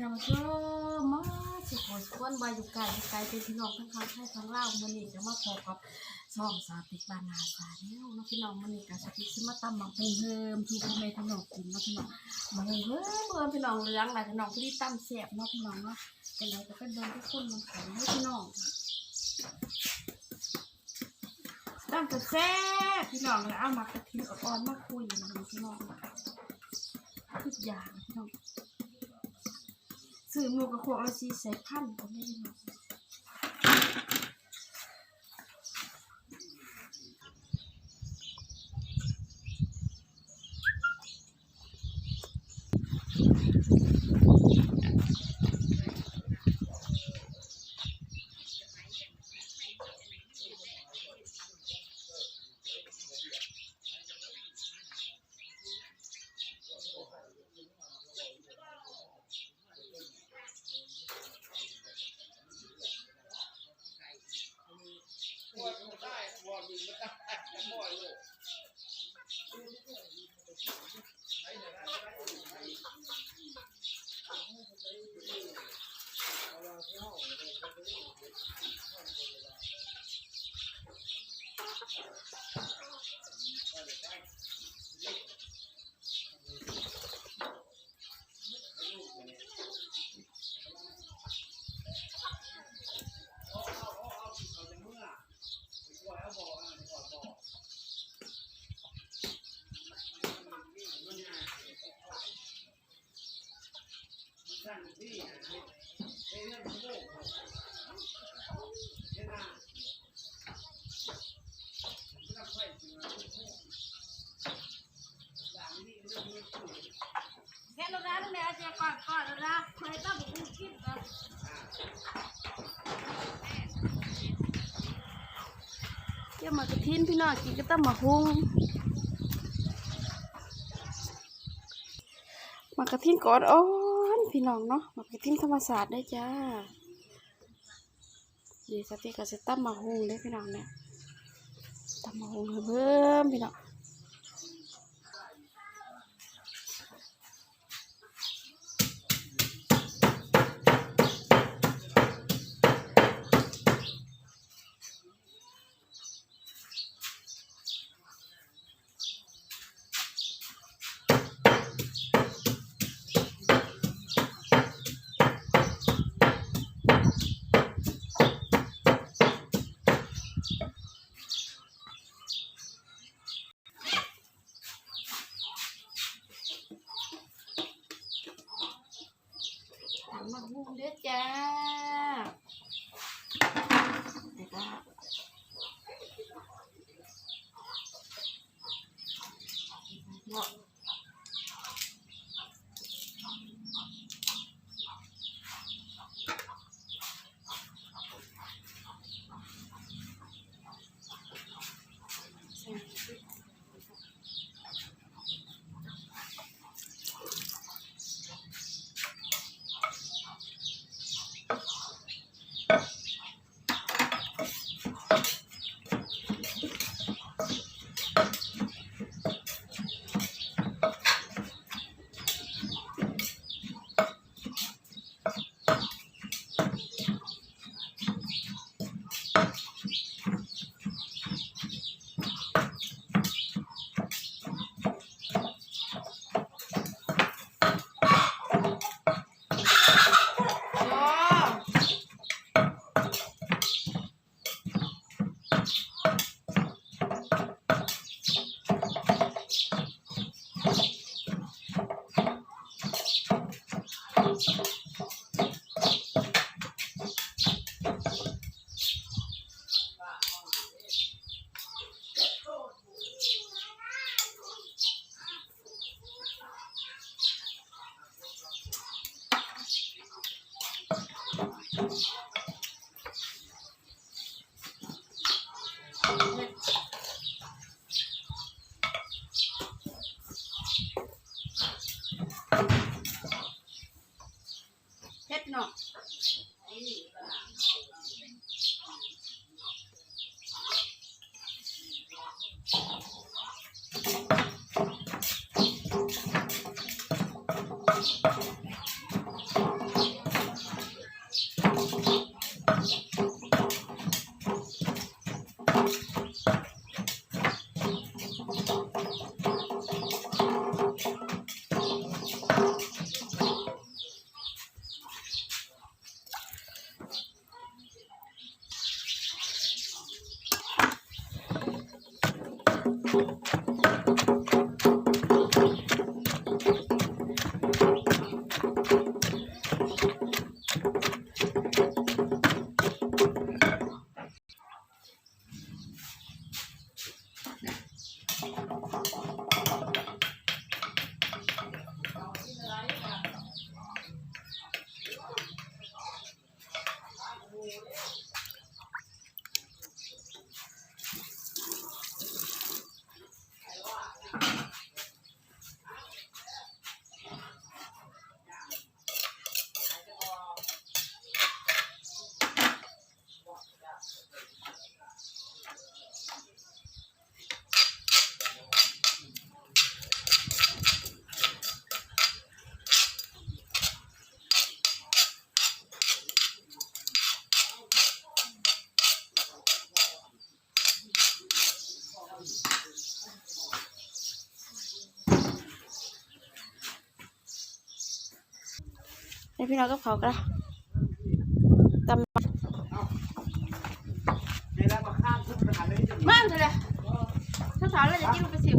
บายดีทำชมมาสุขสุขนบายอยู่ไก่ไกลเป็นพี่น้องทั้งเขาไทยทั้งลาวมันนี่จะมาพบกับช่องสาติบานาสาเนี่ยน้องพี่น้องมันนี่กับสาติกซิมาตั้มมาปูเฮิมทูพ่อแม่พี่น้องกินเนาะพี่น้องมาเฮิมเพิ่มพี่น้องเลี้ยงหลายพี่น้องที่ตั้มเสียบเนาะพี่น้องเนาะเป็นไรก็เป็นเดินทุกคนมันของให้พี่น้องตั้งแต่แซพี่น้องเลยเอามากระทิ้งอ่อนมาคุยนะพี่น้องทุกอย่างพี่น้อง ซื้อหมูกระโขกละสี่ใส่พันผมไม่ได้ หรอกแค่เราได้ตั้งแต่อาจารย์ก่อนก่อนแล้วนะเคยต้องบุกคิดนะเกี่ยวมากระ ทินพี่น้องกินก็ต้องมาหุงมากระทินก่อนอ้อนพี่น้องเนาะมากระทินธรรมศาสตร์ได้จ้าเดี๋ยวสติกจะตัมมาหุงได้พี่น้องเนี่ยตัมมาหุงเพิ่มพี่น้อง เฮ็ดเนาะ ให้พี่น้องกับเขากันละตำมาข้ามทุกสถานเลยมาเลยถ้าสาวเราจะกินลูกกระสิ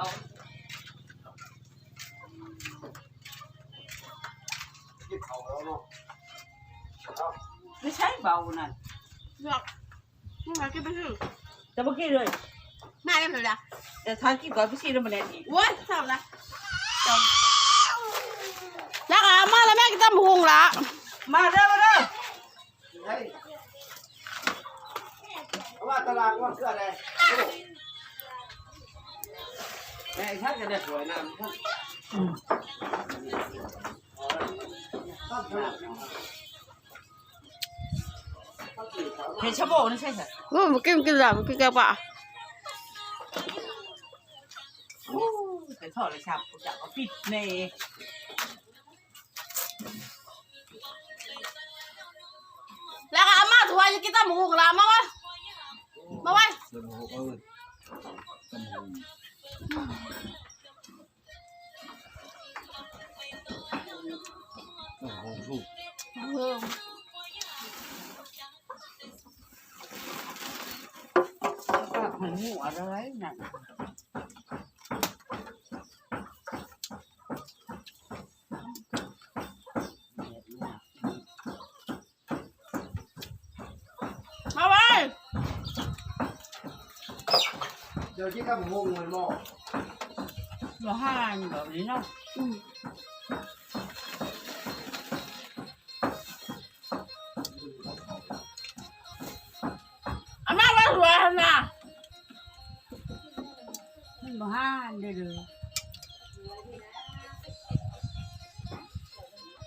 เขาที่เขาแล้วเนาะเอาไม่ใช่เบานั่นเลือกนี่มากินไปสิแต่เมื่อกี้เลยแม่กันเลยละแต่ทานกินก่อนพี่ซีแล้วมาแน่นอีกโว้ยทำละจมแล้วอะมาแล้วแม่กินตำหุงละมาเด้อมาเด้อเฮ้ยเอาว่าตลาดว่าเสื้ออะไร โอ้แม่ชักจะได้สวยนะท่านต้นขนาดนี้ต้นสีขาวเห็นชะโบนี่ใช่ไหมโอ้ยมากินกินละมากินกระปะเป็นทอดเลยชับจากก็ปิดเน่แล้วก็อาม่าถวยจะกินตำหุงละมาไว้มาไว้ เดินหกเออตำหู ตำหูถูกเออก็หันหมูอะไรนั่น มาไว้ เดี๋ยวที่ตำหูมันหม้อเราห้านี่แบบนี้เนาะอืมอาม่ามาถวยทำนะมันบ่ห้าได้เลย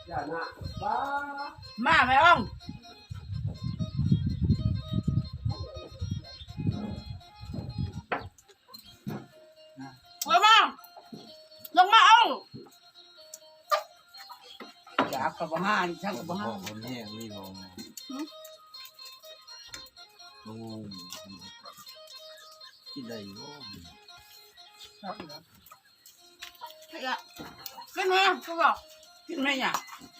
อย่าหน้าบ้ามาไหมอ้อง อยากกับห้าช่างกับห้าคนแห้งนี่ลองโอ้กินได้อยู่เฮ้ยอะกินไหมเขาบอกกินไหมเนี่ย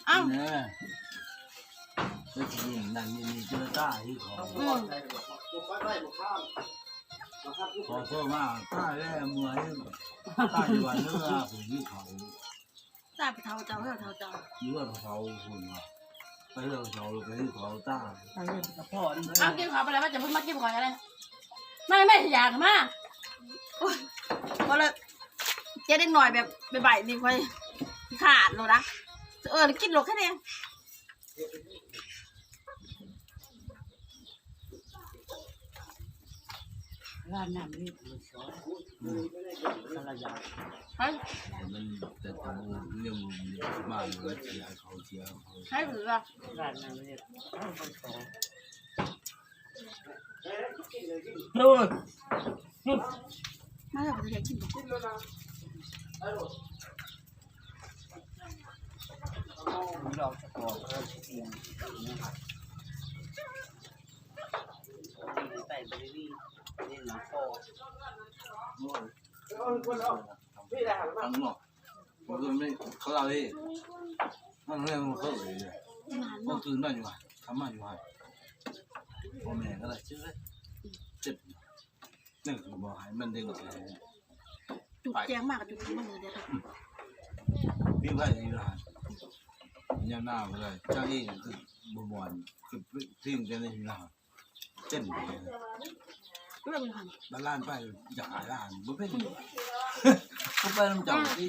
อ้านะแล้วทีนี้นั่นนี่มีเจอต้าที่ขอืมขอโทษมากต้าแร่มวยต้าอยู่วันเนื้อผมที่เขา ตาไปเท้าเจ้าเท้าเท้าเจ้าอยู่ว่าเขาคนว่าไปเรื่องเขาไปที่เขาต้าทางเรื่องกระเพาะนี่เอากินขอไปแล้วว่าจะเพิ่งมากินขออะไรไม่ไม่อยากมากพอละเจ๊ได้หน่อยแบบใบๆนี่ค่อยขาดเลยนะเออกินหลกแค่นี้ ร้านน้ำนี่มันสอนสารยาเฮ้ยมันแต่ทำเรื่องบ้านแล้วเชียเขาเชียเขาให้หรือว่าร้านน้ำนี่เอาไปสอนดูดูไม่อยากจะกินเราจะขอเราจะกินใส่ไปนี่นี่หนังโคทั้งหมดมันไม่เขาเราดินั่นเรื่องมันเขาเลยก็คือนั่นอยู่ทำมาอยู่พ่อแม่ก็เลยชื่อเจ็บนี่คือบอกให้มันเด้งเลยจุดแจ้งมากจุดนี้มันเลยเดี๋ยวพี่ไผ่ที่ร้านยาหน้าบ่ได้เจ้าเองคือบ่ม่วนคือทิ้งกันในร้านเต้นไปเลย เรื่องหันบ้านล้านไปอยากหายร้านบ่เป็นบ่ไปน้ำเจ้าที่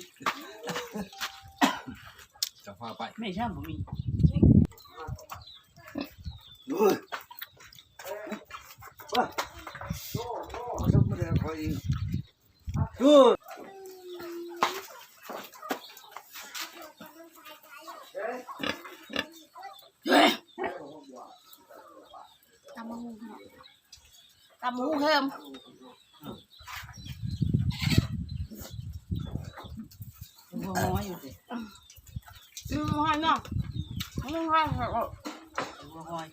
จะพาไปไม่ใช่บ่มีดูว่าเขาทำไม่ได้คอยดู ตำมะฮุงตำมะฮุงเพิ่ม บ่น้อยอยู่สิ อืมหันเนาะ อืมหันเหรอบ่น้อย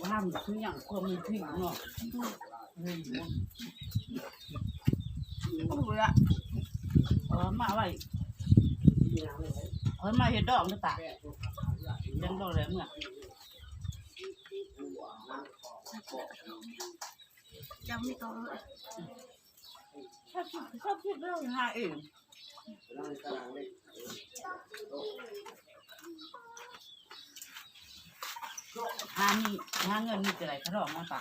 ว่าห้ามคืออย่างความมีทิ้งเนาะเฮ้ยโอ้ยอะเออมาไว้เออมาเห็ดดอกนี่ตายังเมื่อยังไม่โตเลยชอบคิดชอบคิดเรื่องหาเองหานี่หาเงินนี่จะไรเขาดอกมาตา